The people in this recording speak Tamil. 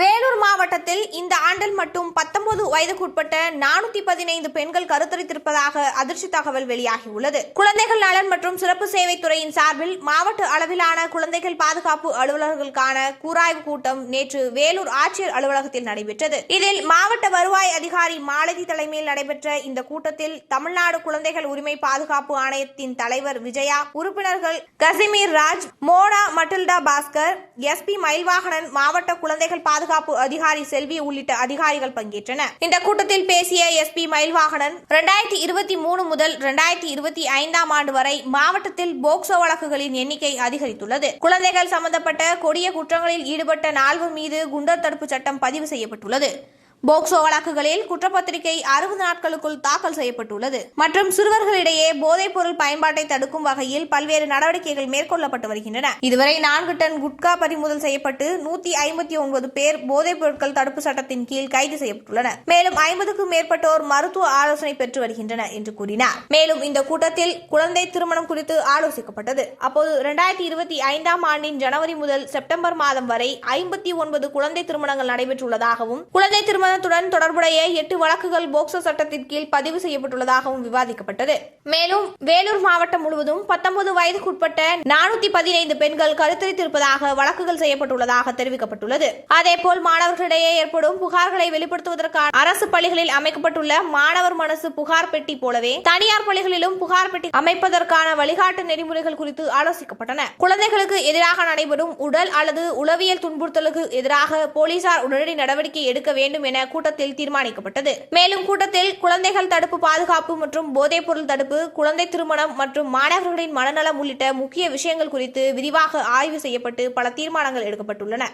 வேலூர் மாவட்டத்தில் இந்த ஆண்டில் மட்டும் பத்தொன்பது வயதுக்குட்பட்ட நானூத்தி பதினைந்து பெண்கள் கருத்தரித்திருப்பதாக அதிர்ச்சி தகவல் வெளியாகியுள்ளது. குழந்தைகள் நலன் மற்றும் சிறப்பு சேவை துறையின் சார்பில் மாவட்ட அளவிலான குழந்தைகள் பாதுகாப்பு அலுவலர்களுக்கான கூராய்வு கூட்டம் நேற்று வேலூர் ஆட்சியர் அலுவலகத்தில் நடைபெற்றது. இதில் மாவட்ட வருவாய் அதிகாரி மாலதி தலைமையில் நடைபெற்ற இந்த கூட்டத்தில் தமிழ்நாடு குழந்தைகள் உரிமை பாதுகாப்பு ஆணையத்தின் தலைவர் விஜயா உறுப்பினர்கள் கசிமீர் ராஜ் மோ. மட்டில்டா பாஸ்கர் எஸ்பி மயில்வாகனன் மாவட்ட குழந்தைகள் பாதுகாப்பு அதிகாரி செல்வி உள்ளிட்ட அதிகாரிகள் பங்கேற்றனர். இந்த கூட்டத்தில் பேசிய எஸ்பி மயில்வாகனன் இரண்டாயிரத்தி இருபத்தி மூணு முதல் இரண்டாயிரத்தி இருபத்தி ஐந்தாம் ஆண்டு வரை மாவட்டத்தில் போக்சோ வழக்குகளின் எண்ணிக்கை அதிகரித்துள்ளது. குழந்தைகள் சம்பந்தப்பட்ட கொடிய குற்றங்களில் ஈடுபட்ட நால்வர் மீது குண்டர் தடுப்பு சட்டம் பதிவு செய்யப்பட்டுள்ளது. போக்சோ வழக்குகளில் குற்றப்பத்திரிகை அறுபது நாட்களுக்குள் தாக்கல் செய்யப்பட்டுள்ளது. மற்றும் சிறுவர்களிடையே போதைப் பொருள் பயன்பாட்டை தடுக்கும் வகையில் பல்வேறு நடவடிக்கைகள் மேற்கொள்ளப்பட்டு வருகின்றன. இதுவரை நான்கு டன் குட்கா பறிமுதல் செய்யப்பட்டு நூத்தி ஐம்பத்தி ஒன்பது பேர் போதைப் பொருட்கள் தடுப்பு சட்டத்தின் கீழ் கைது செய்யப்பட்டுள்ளனர் மேலும் ஐம்பதுக்கும் மேற்பட்டோர் மருத்துவ ஆலோசனை பெற்று வருகின்றனர் என்று கூறினார். மேலும் இந்த கூட்டத்தில் குழந்தை திருமணம் குறித்து ஆலோசிக்கப்பட்டது. அப்போது இரண்டாயிரத்தி இருபத்தி ஐந்தாம் ஆண்டின் ஜனவரி முதல் செப்டம்பர் மாதம் வரை ஐம்பத்தி ஒன்பது குழந்தை திருமணங்கள் நடைபெற்றுள்ளதாகவும் குழந்தை திருமணத்துடன் தொடர்புடைய எட்டு வழக்குகள் போக்சோ சட்டத்தின் கீழ் பதிவு செய்யப்பட்டுள்ளதாகவும் விவாதிக்கப்பட்டது. மேலும் வேலூர் மாவட்டம் முழுவதும் பத்தொன்பது வயதுக்குட்பட்ட நானூத்தி பதினைந்து பெண்கள் கருத்தரித்திருப்பதாக வழக்குகள் செய்யப்பட்டுள்ளதாக தெரிவிக்கப்பட்டுள்ளது. அதேபோல் மாணவர்களிடையே ஏற்படும் புகார்களை வெளிப்படுத்துவதற்கான அரசு பள்ளிகளில் அமைக்கப்பட்டுள்ள மாணவர் மனசு புகார் பெட்டி போலவே தனியார் பள்ளிகளிலும் புகார் பெட்டி அமைப்பதற்கான வழிகாட்டு நெறிமுறைகள் குறித்து ஆலோசிக்கப்பட்டன. குழந்தைகளுக்கு எதிராக நடைபெறும் உடல் அல்லது உளவியல் துன்புறுத்தலுக்கு எதிராக போலீசார் உடனடி நடவடிக்கை எடுக்க வேண்டும் என கூட்டத்தில் தீர்மானிக்கப்பட்டது. மேலும் கூட்டத்தில் குழந்தைகள் தடுப்பு பாதுகாப்பு மற்றும் போதைப் பொருள் தடுப்பு குழந்தை திருமணம் மற்றும் மாணவர்களின் மனநலம் உள்ளிட்ட முக்கிய விஷயங்கள் குறித்து விரிவாக ஆய்வு செய்யப்பட்டு பல தீர்மானங்கள் எடுக்கப்பட்டுள்ளன.